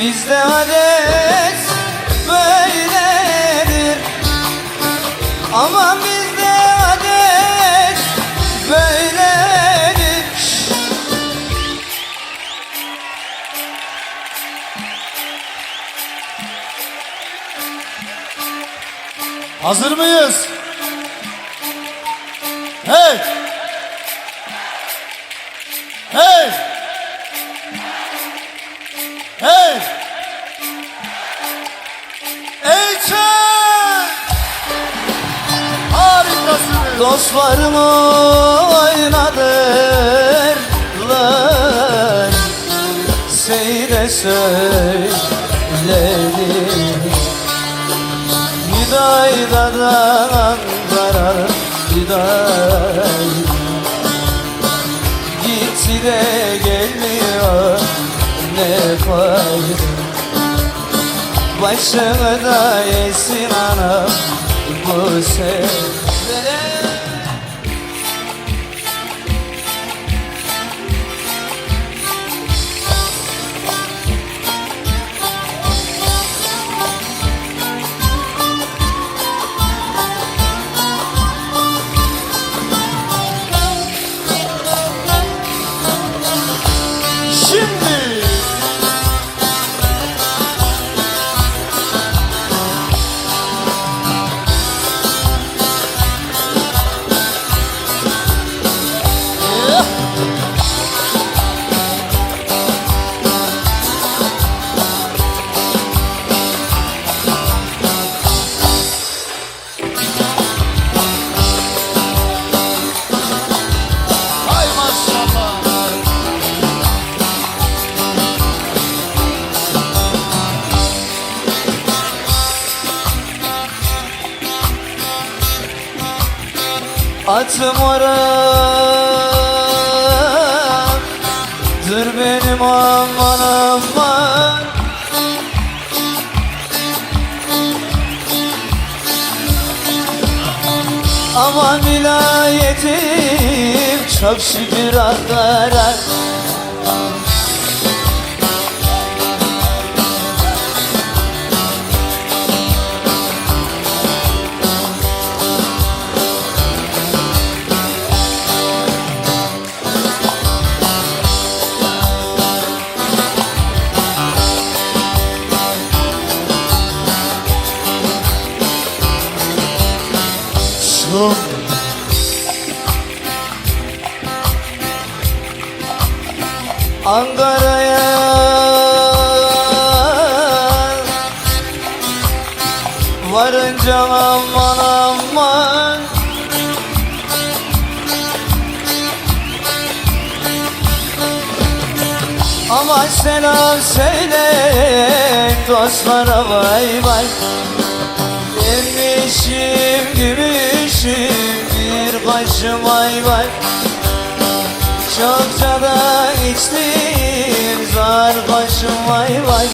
Bizde adet böyledir Aman bizde adet böyledir Hazır mıyız? Hey! Hey! Harikasınız. Dostlarımı oynadırlar Seyre söyledim. Hüdayda'dan Ankara Hüday Gitti de gelmiyor ne fayda? Başımı da yesin anam bu sevdele Atım oran Dur benim aman aman. Aman vilayetim çok şükür aklara Çok Ankara'ya Varınca aman aman. Aman selam söyle dostlara vay vay. Yemişim gümüşüm bir kaşım vay vay. Çokça da içtim zar başım vay vay